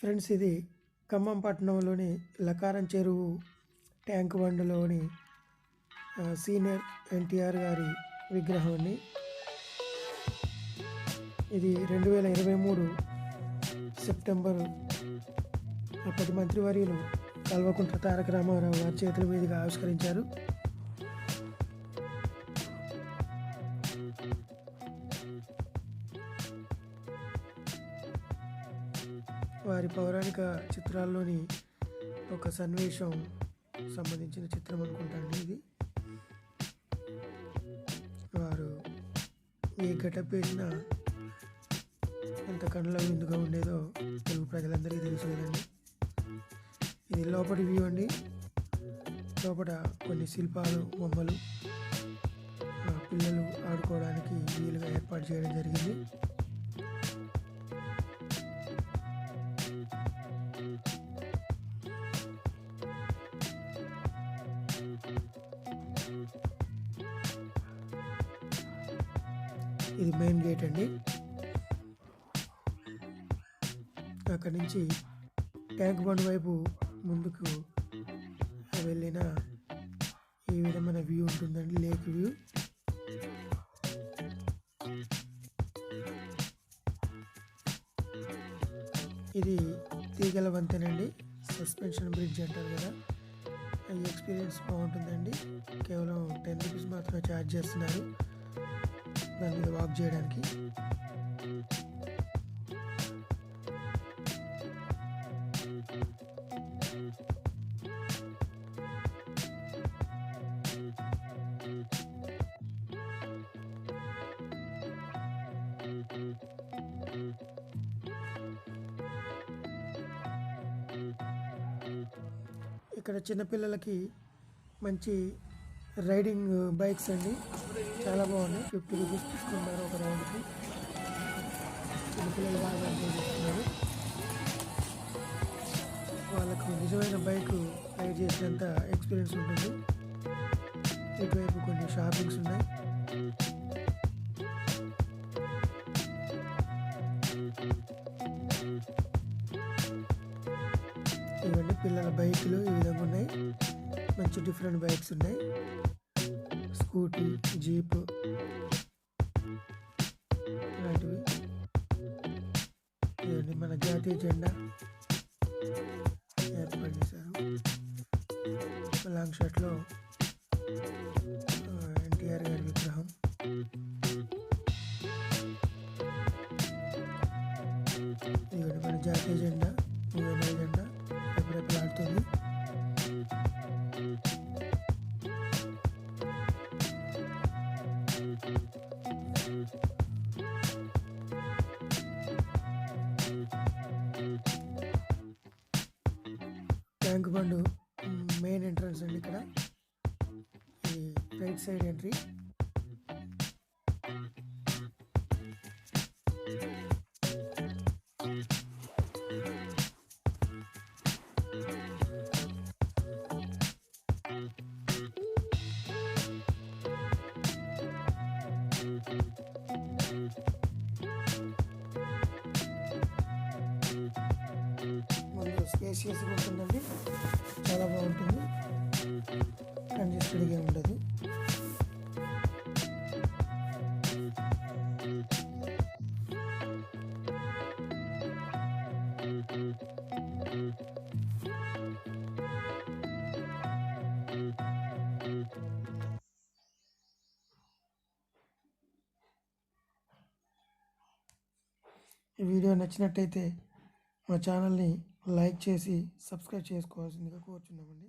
Friends ఇది ఖమ్మం పట్టణంలోని లకారం చెరువు ట్యాంక్ బండ్లోని సీనియర్ ఎన్టీఆర్ గారి విగ్రహం అండి. ఇది రెండు వేల ఇరవై మూడు సెప్టెంబర్ అప్పటి మంత్రివర్యులు కల్వకుంట్ల తారక రామారావు గారి చేతుల మీదుగా ఆవిష్కరించారు. వారి పౌరాణిక చిత్రాల్లోని ఒక సన్నివేశం సంబంధించిన చిత్రం అనుకుంటాను ఇది. వారు ఏ గెటప్ వేసినా ఎంత కళ్ళ విందుగా ఉండేదో తెలుగు ప్రజలందరికీ తెలుసు కదండి. ఇది లోపటి వ్యూ అండి. లోపల కొన్ని శిల్పాలు బొమ్మలు పిల్లలు ఆడుకోవడానికి వీలుగా ఏర్పాటు చేయడం జరిగింది. ఇది మెయిన్ గేట్ అండి. అక్కడి నుంచి ట్యాంక్ బండ్ వైపు ముందుకు వెళ్ళిన ఈ విధమైన వ్యూ ఉంటుందండి లేక్ వ్యూ. ఇది తీగల వంతెనండి. సస్పెన్షన్ బ్రిడ్జ్ అంటారు కదా. ఈ ఎక్స్పీరియన్స్ బాగుంటుందండి. కేవలం టెన్ రూపీస్ మాత్రమే ఛార్జ్ చేస్తున్నారు. దాని మీద వాక్ చేయడానికి. ఇక్కడ చిన్నపిల్లలకి మంచి రైడింగ్ బైక్స్ అండి. చాలా బాగున్నాయి ఫిఫ్టీ రూపీస్ తీసుకున్నారు ఒక రౌండ్కి. చిన్నపిల్లలు బాగా ఎంజాయ్ చేస్తున్నారు వాళ్ళకు నిజమైన బైక్ రైడ్ చేసేంత ఎక్స్పీరియన్స్ ఉంటుంది. ఇటువైపు కొన్ని షాపింగ్స్ ఉన్నాయి. ఇవన్నీ పిల్లల బైకులు ఈ విధంగా ఉన్నాయి. మంచి డిఫరెంట్ బైక్స్ ఉన్నాయి. Scooty jeep. ఇలాంటివి ఇవన్నీ మన జాతీయ జెండా. ఏర్పాటు చేశారు. లాంగ్ షాట్లో ఎన్టీఆర్ గారి విగ్రహం. ఇవన్నీ మన జాతీయ జెండా జెండా. ఎప్పుడెప్పుడు ఆడుతుంది? ట్యాంక్ బండు మెయిన్ ఎంట్రన్స్ అండి ఇక్కడ. ఈ రైట్ సైడ్ ఎంట్రీ ముందు స్పేసియస్ ఉంటుందండి చాలా బాగుంటుంది. కంజెస్టెడ్గా ఉండదు. ఈ వీడియో నచ్చినట్టయితే మా ఛానల్ని లైక్ చేసి సబ్స్క్రైబ్ చేసుకోవాల్సిందిగా కోరుచున్నామండి.